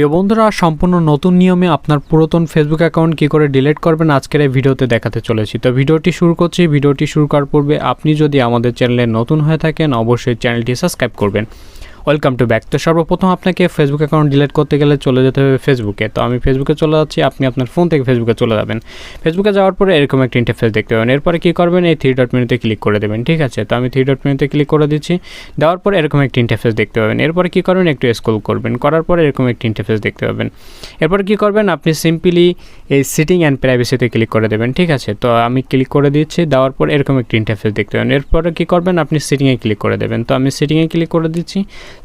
প্রিয় বন্ধুরা, সম্পূর্ণ নতুন নিয়মে আপনার পুরাতন ফেসবুক অ্যাকাউন্ট কী করে ডিলিট করবেন আজকের এই ভিডিওতে দেখাতে চলেছি। তো ভিডিওটি শুরু করছি। ভিডিওটি শুরু করার পূর্বে আপনি যদি আমাদের চ্যানেলে নতুন হয়ে থাকেন, অবশ্যই চ্যানেলটি সাবস্ক্রাইব করবেন। Welcome to back. তো সর্বপ্রথম আপনাকে ফেসবুক অ্যাকাউন্ট ডিলিট করতে গেলে চলে যেতে হবে ফেসবুকে তো আমি ফেসবুকে চলে যাচ্ছি, আপনি আপনার ফোন থেকে ফেসবুকে চলে যাবেন। ফেসবুকে যাওয়ার পরে এরকম একটা ইন্টারফেস দেখতে পাবেন। এরপরে কী করবেন? এই থ্রি ডট মেনুতে ক্লিক করে দেবেন, ঠিক আছে? তো আমি থ্রি ডট মেনুতে ক্লিক করে দিচ্ছি। দেওয়ার পরে এরকম একটা ইন্টারফেস দেখতে পাবেন। এরপরে কী করবেন? একটু স্ক্রল করবেন। করার পরে এরকম একটা ইন্টারফেস দেখতে পাবেন। এরপরে কী করবেন? আপনি সিম্পলি এই সিটিং অ্যান্ড প্রাইভেসিতে ক্লিক করে দেবেন, ঠিক আছে? তো আমি ক্লিক করে দিচ্ছি। দেওয়ার পর এরকম একটা ইন্টারফেস দেখতে পাবেন। এরপরে কী করবেন? আপনি সিটিংয়ে ক্লিক করে দেবেন। তো আমি সিটিংয়ে ক্লিক করে দিচ্ছি।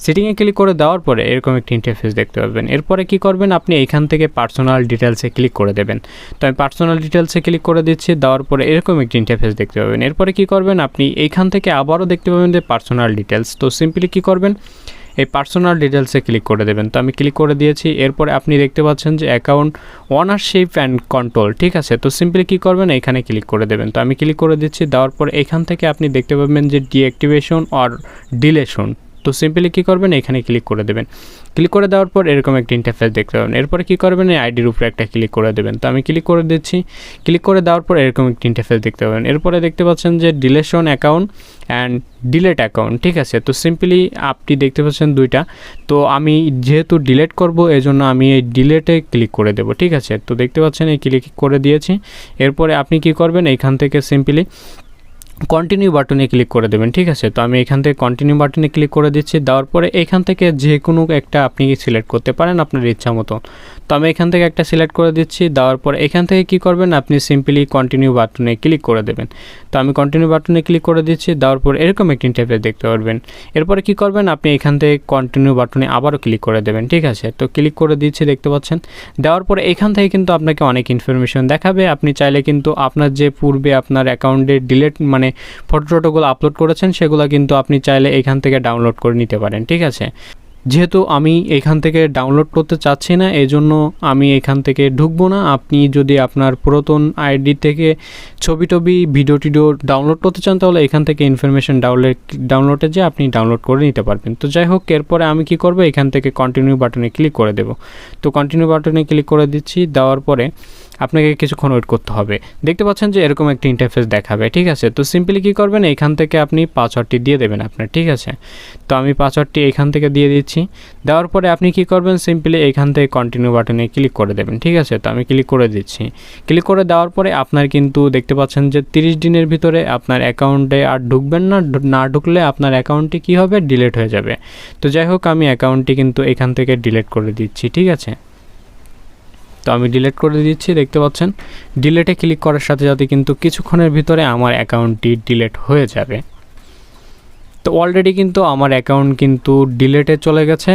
সিটিংয়ে ক্লিক করে দেওয়ার পরে এরকম একটি ইন্টারফেস দেখতে পাবেন। এরপরে কী করবেন? আপনি এখান থেকে পার্সোনাল ডিটেলসে ক্লিক করে দেবেন। তো আমি পার্সোনাল ডিটেলসে ক্লিক করে দিচ্ছি, দেওয়ার পরে এরকম একটি ইন্টারফেস দেখতে পাবেন। এরপরে কী করবেন? আপনি এইখান থেকে আবারও দেখতে পাবেন যে পার্সোনাল ডিটেলস তো সিম্পলি কী করবেন? এই পার্সোনাল ডিটেলসে ক্লিক করে দেবেন। তো আমি ক্লিক করে দিয়েছি। এরপরে আপনি দেখতে পাচ্ছেন যে অ্যাকাউন্ট ওনারশিপ অ্যান্ড কন্ট্রোল ঠিক আছে? তো সিম্পলি কী করবেন? এখানে ক্লিক করে দেবেন। তো আমি ক্লিক করে দিচ্ছি। দেওয়ার পর এখান থেকে আপনি দেখতে পাবেন যে ডিঅ্যাক্টিভেশন অর ডিলেশন তো সিম্পলি কী করবেন? এখানে ক্লিক করে দেবেন। ক্লিক করে দেওয়ার পর এরকম একটা ইন্টারফেস দেখতে পাবেন। এরপরে কী করবেন? এই আইডির উপরে একটা ক্লিক করে দেবেন। তো আমি ক্লিক করে দিচ্ছি। ক্লিক করে দেওয়ার পর এরকম একটা ইন্টারফেস দেখতে পাবেন। এরপরে দেখতে পাচ্ছেন যে deletion account and delete account ঠিক আছে? তো সিম্পলি আপনি দেখতে পাচ্ছেন দুইটা। তো আমি যেহেতু ডিলেট করব, এজন্য আমি এই ডিলেটে ক্লিক করে দেবো, ঠিক আছে? তো দেখতে পাচ্ছেন, এই ক্লিক করে দিয়েছি। এরপরে আপনি কি করবেন? এইখান থেকে সিম্পলি কন্টিনিউ বাটনে ক্লিক করে দেবেন, ঠিক আছে? তো আমি এখান থেকে কন্টিনিউ বাটনে ক্লিক করে দিচ্ছি, দেওয়ার পরে এখান থেকে যে কোনো একটা আপনি সিলেক্ট করতে পারেন আপনার ইচ্ছা মতো। তো আমি এখান থেকে একটা সিলেক্ট করে দিচ্ছি, দেওয়ার পরে এখান থেকে কি করবেন? আপনি সিম্পলি কন্টিনিউ বাটনে ক্লিক করে দেবেন। তো আমি কন্টিনিউ বাটনে ক্লিক করে দিচ্ছি, দেওয়ার পর এরকম একটি ইন্টারফেস দেখতে পারবেন। এরপরে কি করবেন? আপনি এখান থেকে কন্টিনিউ বাটনে আবারও ক্লিক করে দেবেন, ঠিক আছে? তো ক্লিক করে দিচ্ছি, দেখতে পাচ্ছেন? দেওয়ার পরে এখান থেকে কিন্তু আপনাকে অনেক ইনফরমেশন দেখাবে। আপনি চাইলে কিন্তু আপনার যে পূর্বে আপনার অ্যাকাউন্টে ডিলেট মানে ফটো টটোগুলো আপলোড করেছেন, সেগুলো কিন্তু আপনি চাইলে এখান থেকে ডাউনলোড করে নিতে পারেন, ঠিক আছে? যেহেতু আমি এখান থেকে ডাউনলোড করতে চাচ্ছি না এই জন্য আমি এখান থেকে ঢুকবো না। আপনি যদি আপনার পুরাতন আইডি থেকে ছবি টবি ভিডিও টিডিও ডাউনলোড করতে চান, তাহলে এখান থেকে ইনফরমেশন ডাউনলোড ডাউনলোডে যে আপনি ডাউনলোড করে নিতে পারবেন। তো যাই হোক, এরপরে আমি কি করব? এখান থেকে কন্টিনিউ বাটনে ক্লিক করে দেব। তো কন্টিনিউ বাটনে ক্লিক করে দিচ্ছি, দেওয়ার পরে আপনাকে কিছুক্ষণ ওয়েট করতে হবে। দেখতে পাচ্ছেন যে এরকম একটি ইন্টারফেস দেখাবে, ঠিক আছে? তো সিম্পলি কী করবেন? এখান থেকে আপনি পাসওয়ার্ডটি দিয়ে দেবেন আপনার, ঠিক আছে? তো আমি পাসওয়ার্ডটি এখান থেকে দিয়ে দিচ্ছি। দেওয়ার পরে আপনি কি করবেন? সিম্পলি এখান থেকে কন্টিনিউ বাটনে ক্লিক করে দেবেন, ঠিক আছে? তো আমি ক্লিক করে দিচ্ছি। ক্লিক করে দেওয়ার পরে আপনার কিন্তু দেখতে পাচ্ছেন যে তিরিশ দিনের ভিতরে আপনার অ্যাকাউন্টে আর ঢুকবেন না। না ঢুকলে আপনার অ্যাকাউন্টটি কী হবে? ডিলেট হয়ে যাবে। তো যাই হোক, আমি অ্যাকাউন্টটি কিন্তু এখান থেকে ডিলেট করে দিচ্ছি, ঠিক আছে? তো আমি ডিলেট করে দিচ্ছি, দেখতে পাচ্ছেন? ডিলেটে ক্লিক করার সাথে সাথে কিন্তু কিছুক্ষণের ভিতরে আমার অ্যাকাউন্টটি ডিলেট হয়ে যাবে। তো অলরেডি কিন্তু আমার অ্যাকাউন্ট কিন্তু ডিলেটে চলে গেছে।